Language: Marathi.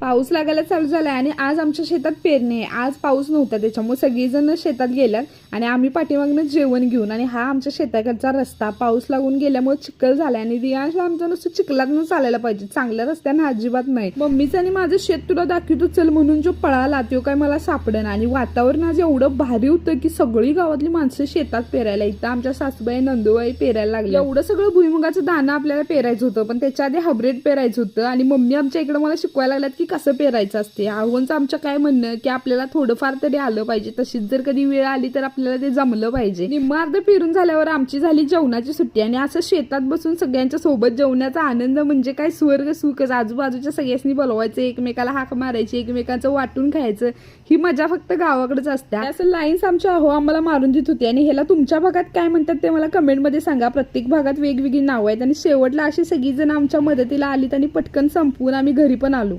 पाऊस लागायला चालू झाला आहे आणि आज आमच्या शेतात पेरणी आहे. आज पाऊस नव्हता त्याच्यामुळे सगळीजण शेतात गेल्यात आणि आम्ही पाठीमागनं जेवण घेऊन आणि हा आमच्या शेताकडचा रस्ता पाऊस लागून गेल्यामुळे चिखल झाला आणि रियांशला आमचं नुसतं चिखलातनं चालायला पाहिजे. चांगल्या रस्त्यानं अजिबात नाही. मम्मीचं आणि माझं शेत तुला दाखवतो चल म्हणून जो पळाला तो काय मला सापडेन आणि वातावरण आज एवढं भारी होतं की सगळी गावातली माणसं शेतात पेरायला इथं आमच्या सासूबाई नंदूबाई पेरायला लागले एवढं सगळं भुईमुगाचं दाणं आपल्याला पेरायचं होतं पण त्याच्या आधी हायब्रिड पेरायचं होतं आणि मम्मी आमच्या इकडे मला शिकवायला लागल्यात की कसं पेरायचं असते? आव्हानचं आमचं काय म्हणणं की आपल्याला थोडंफार तरी आलं पाहिजे. तशीच जर कधी वेळ आली तर आपल्याला ते जमलं पाहिजे. निम्मार्ध पेरून झाल्यावर आमची झाली जेवणाची सुट्टी. आणि असं शेतात बसून सगळ्यांच्या सोबत जेवणाचा आनंद म्हणजे काय? स्वर्ग सुखच. आजूबाजूच्या सगळ्यांनी बोलवायचं एकमेकाला हाक मारायची एकमेकांचं वाटून खायचं. ही मजा फक्त गावाकडेच असते. असं लाईन्स आमच्या अहो आम्हाला मारून देत होती. आणि ह्याला तुमच्या भागात काय म्हणतात ते मला कमेंटमध्ये सांगा. प्रत्येक भागात वेगवेगळी नावं आहेत. आणि शेवटला अशी सगळीजण आमच्या मदतीला आलीत आणि पटकन संपवून आम्ही घरी पण आलो.